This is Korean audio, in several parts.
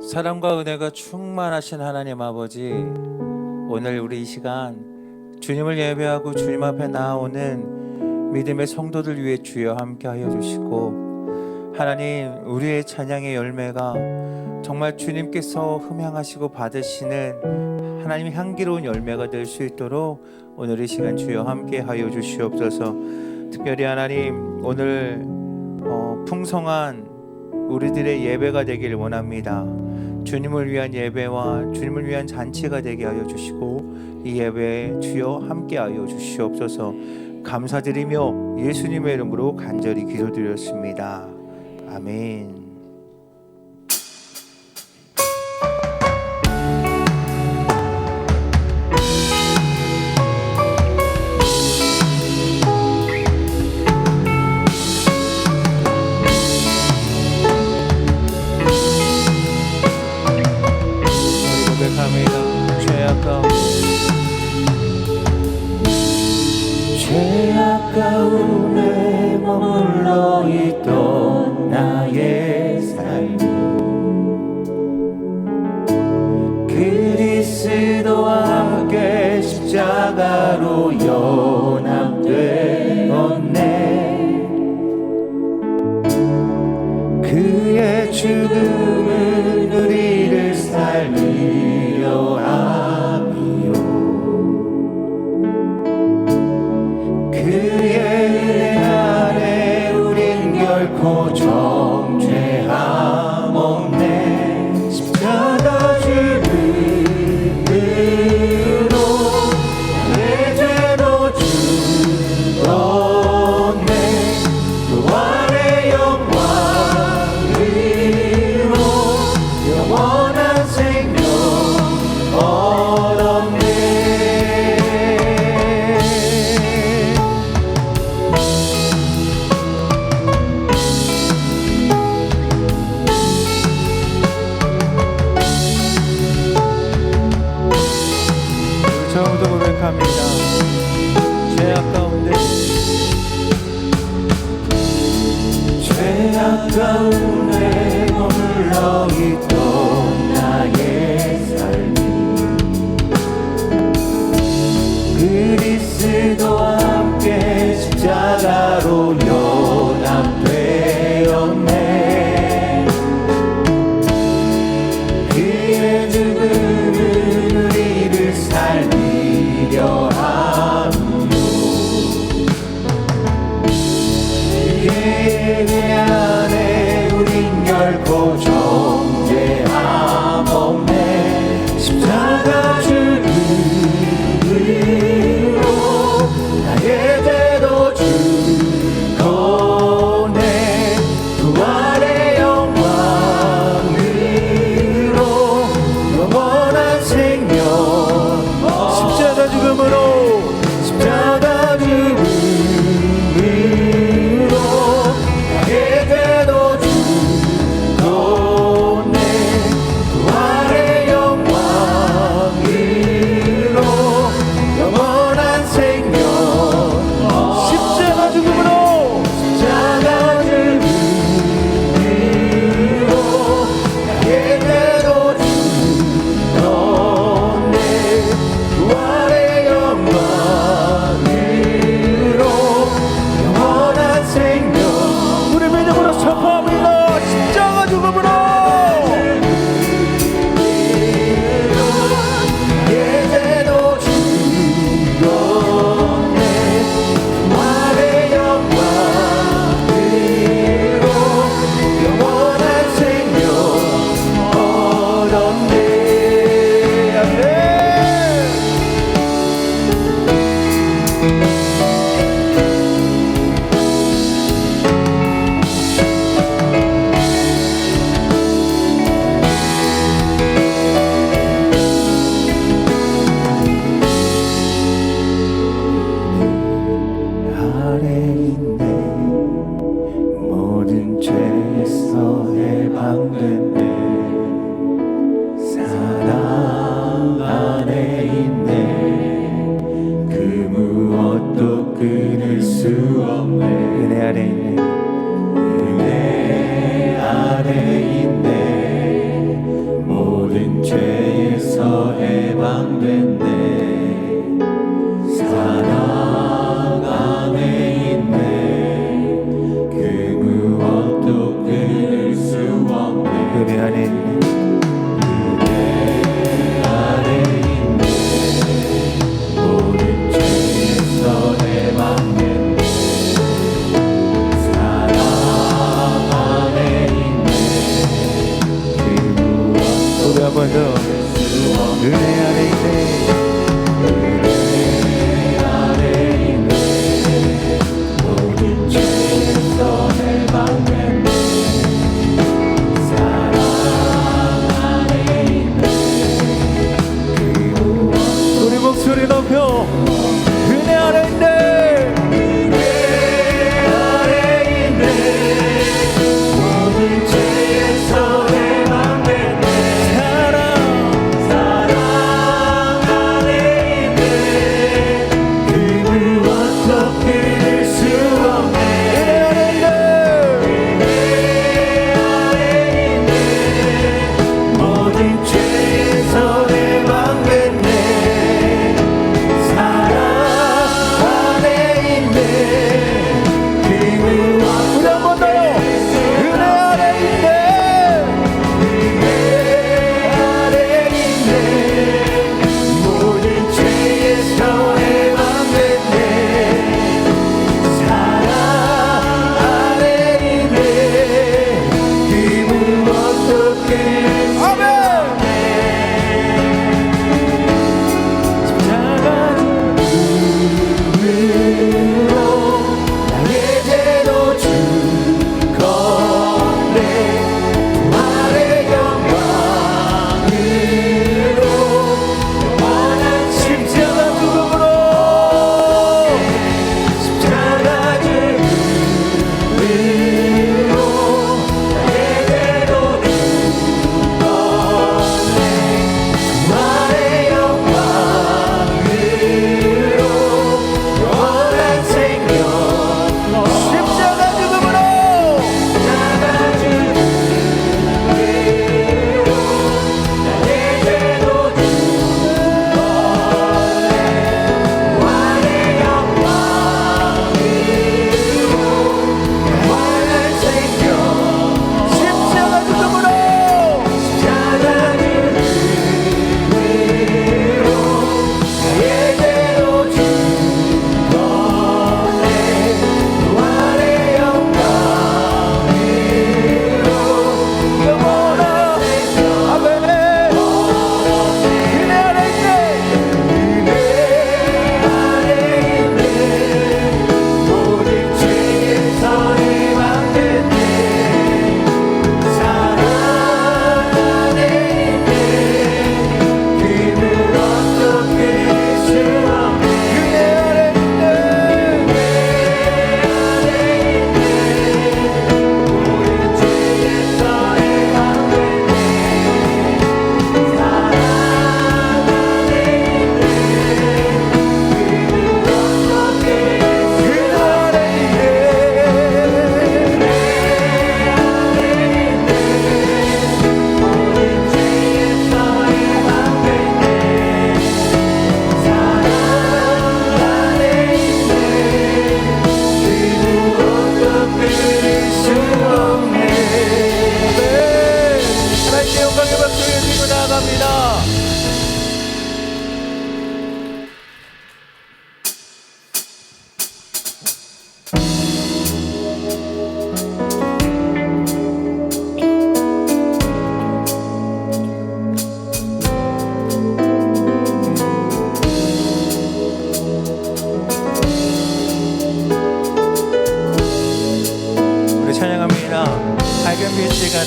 사랑과 은혜가 충만하신 하나님 아버지, 오늘 우리 이 시간 주님을 예배하고 주님 앞에 나아오는 믿음의 성도들 위해 주여 함께하여 주시고 하나님 우리의 찬양의 열매가 정말 주님께서 흠향하시고 받으시는 하나님 향기로운 열매가 될 수 있도록 오늘 이 시간 주여 함께하여 주시옵소서. 특별히 하나님 오늘 어, 풍성한 우리들의 예배가 되기를 원합니다. 주님을 위한 예배와 주님을 위한 잔치가 되게 하여 주시고 이 예배에 주여 함께하여 주시옵소서. 감사드리며 예수님의 이름으로 간절히 기도드렸습니다. 아멘. 처음부터 고백합니다. 죄악 가운데 죄악 가운데 머물러 있던 나의 삶이 그리스도 모든 죄에서 해방됐네 사랑 안에 있네. 그 무엇도 끊을 수 없네. 은혜 안에 있네. 모든 죄에서 해방된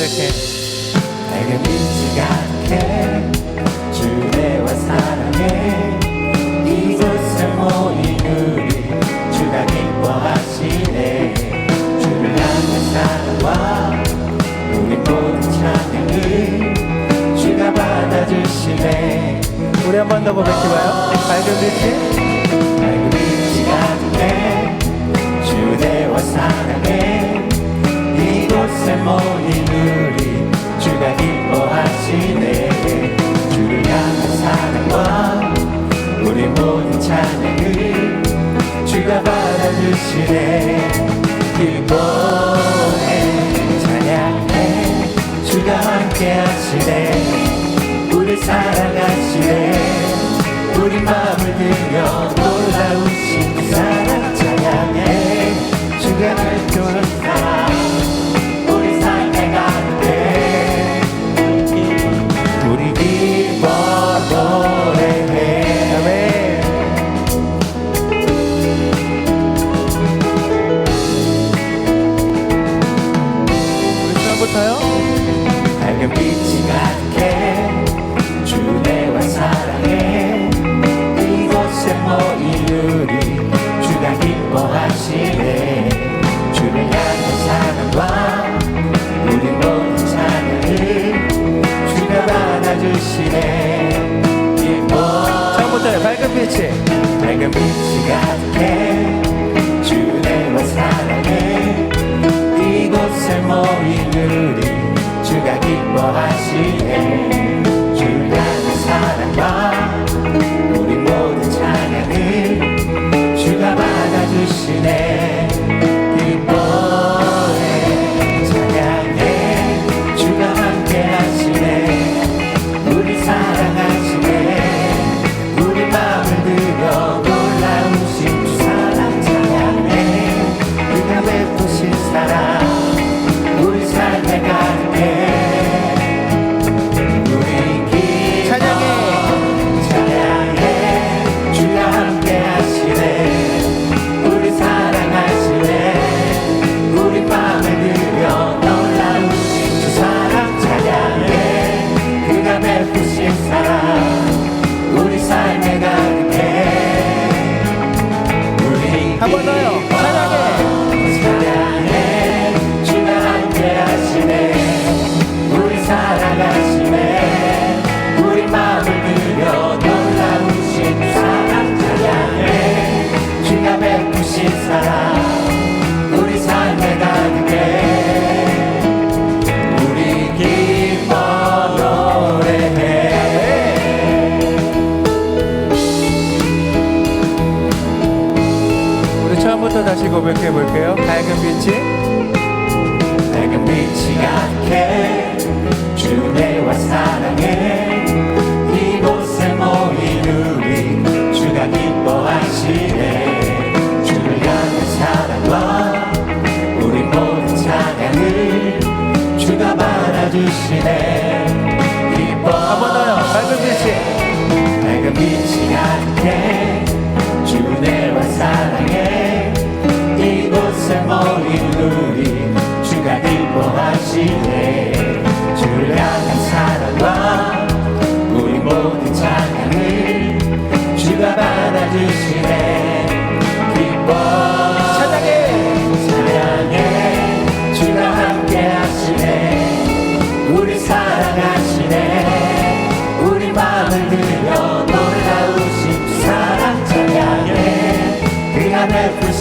Okay. 하시네 기뻐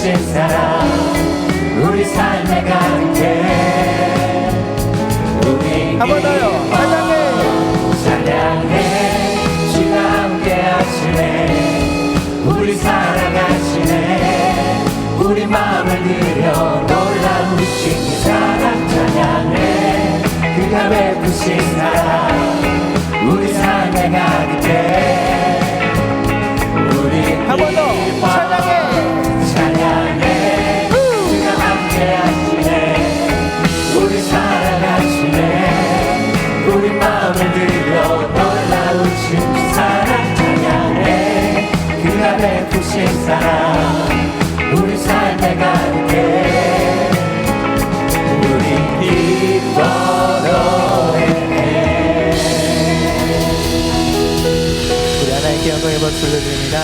주신 사랑 우리 삶의 가득해. 우리 한번 더요. 사랑해. 사랑해. 주가 함께 하시네. 우리 사랑하시네. 우리 마음을 들여 놀란 미친 그 사랑 찬양해. 그가 베푸신 사랑 우리 삶의 가득해. சொல்லுது என்னடா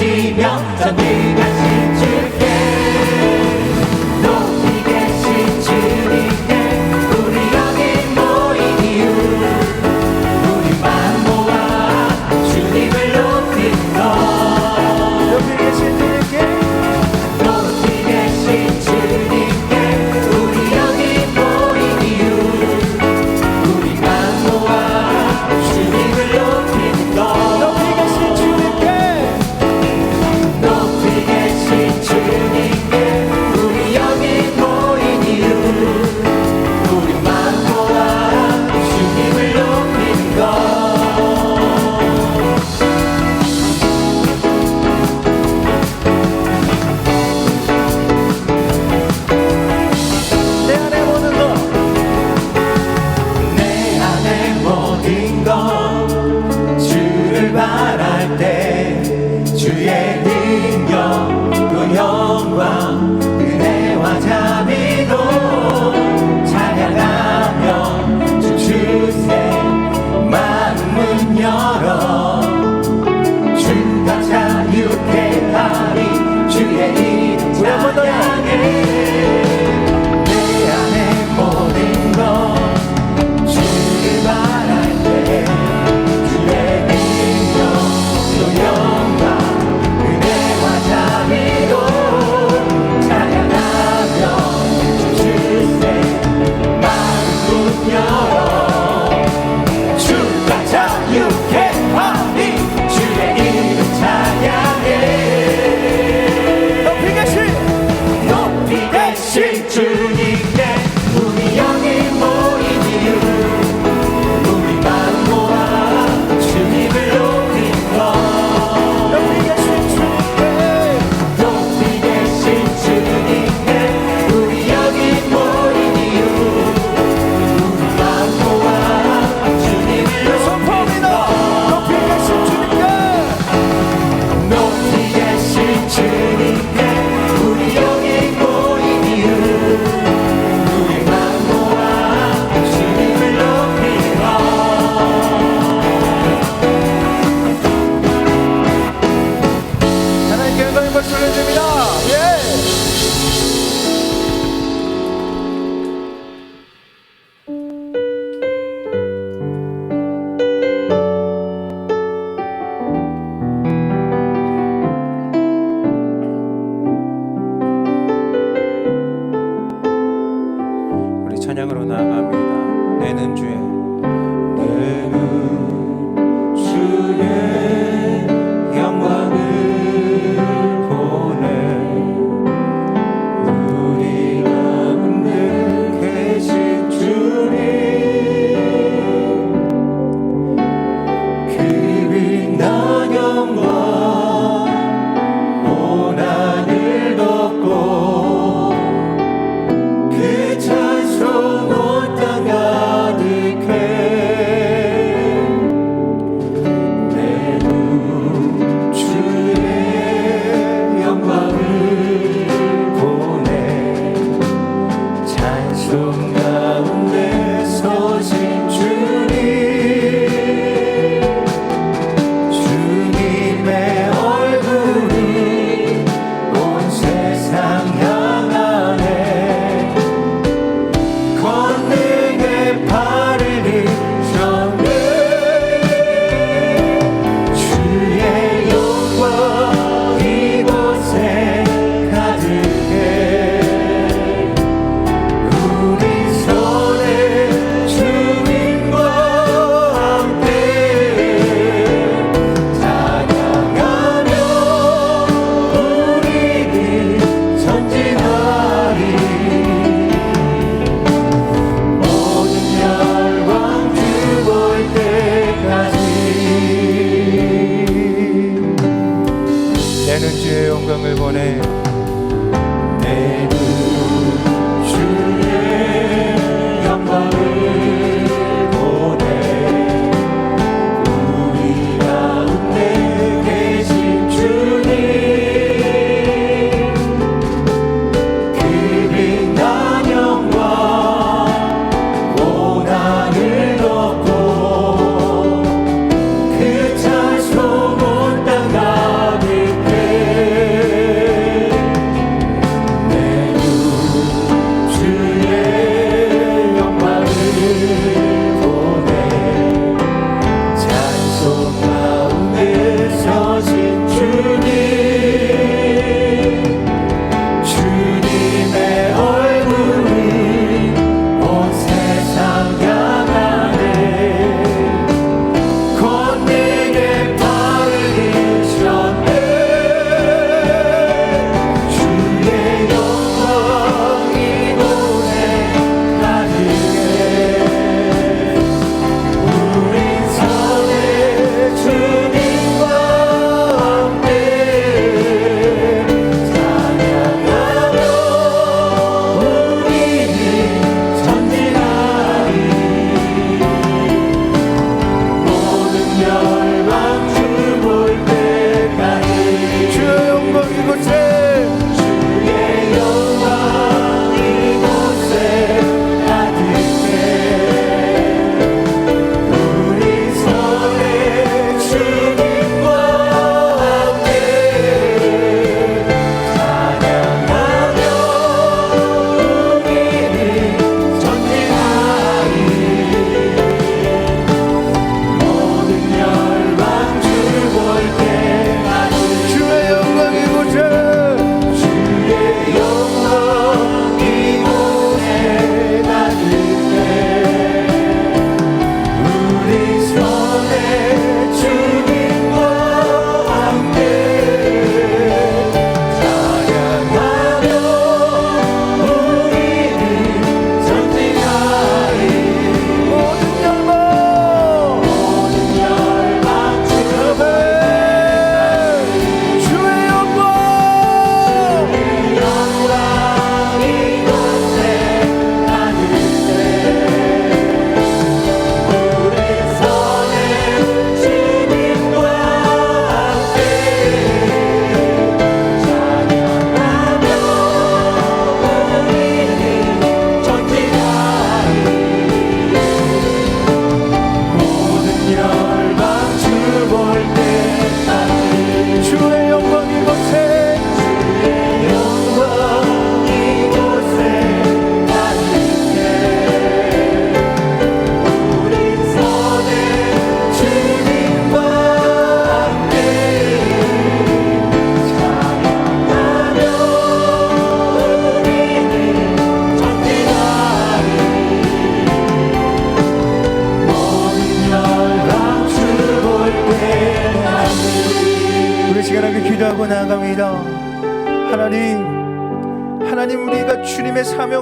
손뼉치며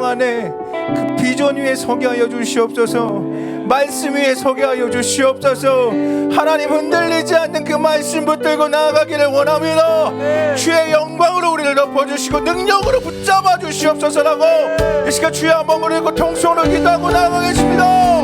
안에 그 비전 위에 서게 하여 주시옵소서. 말씀 위에 서게 하여 주시옵소서. 하나님 흔들리지 않는 그 말씀 붙들고 나아가기를 원합니다. 주의 영광으로 우리를 덮어주시고 능력으로 붙잡아 주시옵소서라고. 이 시간 주의 한번 그리고 통성으로 기도하고 나아가겠습니다.